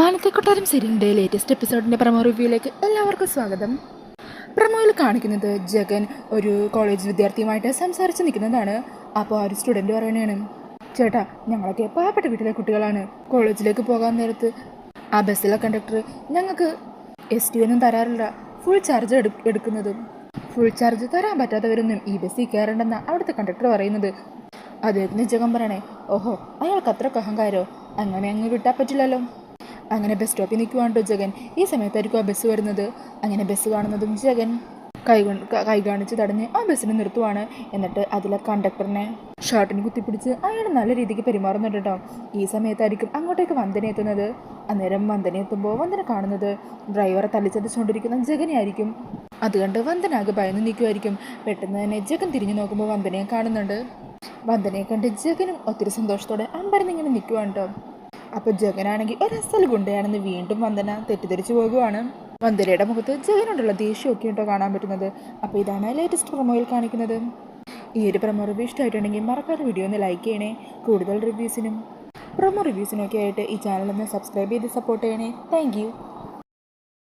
മാനത്തെ കൊട്ടാരം സീരിയലിന്റെ ലേറ്റസ്റ്റ് എപ്പിസോഡിന്റെ പ്രമോ റിവ്യൂയിലേക്ക് എല്ലാവർക്കും സ്വാഗതം. പ്രമോയിൽ കാണിക്കുന്നത് ജഗൻ ഒരു കോളേജ് വിദ്യാർത്ഥിയുമായിട്ട് സംസാരിച്ച് നിൽക്കുന്നതാണ്. അപ്പോൾ ആ ഒരു സ്റ്റുഡന്റ് പറയണേണ് ചേട്ടാ ഞങ്ങളൊക്കെ പാവപ്പെട്ട വീട്ടിലെ കുട്ടികളാണ്. കോളേജിലേക്ക് പോകാൻ നേരത്ത് ആ ബസ്സിലെ കണ്ടക്ടർ ഞങ്ങൾക്ക് എസ് ടി ഒന്നും തരാറില്ല. ഫുൾ ചാർജ് എടു എടുക്കുന്നതും. ഫുൾ ചാർജ് തരാൻ പറ്റാത്തവരൊന്നും ഈ ബസ്സിൽ കയറേണ്ടെന്നാണ് അവിടുത്തെ കണ്ടക്ടർ പറയുന്നത്. അദ്ദേഹത്തിന് ജഗം പറയണേ ഓഹോ അയാൾക്ക് അത്രയ്ക്ക് അഹങ്കാരോ? അങ്ങനെ അങ്ങ് വിട്ടാൽ പറ്റില്ലല്ലോ. അങ്ങനെ ബസ് സ്റ്റോപ്പിൽ നിൽക്കുവാണ്ടോ ജഗൻ? ഈ സമയത്തായിരിക്കും ആ ബസ് വരുന്നത്. അങ്ങനെ ബസ് കാണുന്നതും ജഗൻ കൈ കൈ കാണിച്ച് തടഞ്ഞ് ആ ബസ്സിനെ നിർത്തുവാണ്. എന്നിട്ട് അതിലെ കണ്ടക്ടറിനെ ഷർട്ടിന് കുത്തിപ്പിടിച്ച് അയാൾ നല്ല രീതിക്ക് പെരുമാറുന്നുണ്ട് കേട്ടോ. ഈ സമയത്തായിരിക്കും അങ്ങോട്ടേക്ക് വന്ദന എത്തുന്നത്. അന്നേരം വന്ദന എത്തുമ്പോൾ വന്ദന കാണുന്നത് ഡ്രൈവറെ തല്ലിച്ചടിച്ചുകൊണ്ടിരിക്കുന്ന ജഗനെയായിരിക്കും അതുകൊണ്ട് അത് കണ്ട് വന്ദന ആകെ ഭയന്ന് നിൽക്കുമായിരിക്കും പെട്ടെന്ന് തന്നെ ജഗൻ തിരിഞ്ഞു നോക്കുമ്പോൾ വന്ദനയെ കാണുന്നുണ്ട്. വന്ദനയെ കണ്ട് ജഗനും ഒത്തിരി സന്തോഷത്തോടെ അമ്പരന്നിങ്ങനെ നിൽക്കുവാണ് കേട്ടോ. അപ്പോൾ ജഗനാണെങ്കിൽ ഒരു അസൽ ഗുണ്ടയാണെന്ന് വീണ്ടും വന്ദന തെറ്റിദ്ധരിച്ചു പോകുവാണ്. വന്ദനയുടെ മുഖത്ത് ജഗനോടുള്ള ദേഷ്യമൊക്കെ ഉണ്ടോ കാണാൻ പറ്റുന്നത്. അപ്പോൾ ഇതാണ് ലേറ്റസ്റ്റ് പ്രൊമോയിൽ കാണിക്കുന്നത്. ഈ ഒരു പ്രൊമോ റിവ്യൂ ഇഷ്ടമായിട്ടുണ്ടെങ്കിൽ മറക്കാതെ വീഡിയോ ഒന്ന് ലൈക്ക് ചെയ്യണേ. കൂടുതൽ റിവ്യൂസിനും പ്രൊമോ റിവ്യൂസിനൊക്കെ ആയിട്ട് ഈ ചാനൽ ഒന്ന് സബ്സ്ക്രൈബ് ചെയ്ത് സപ്പോർട്ട് ചെയ്യണേ. താങ്ക്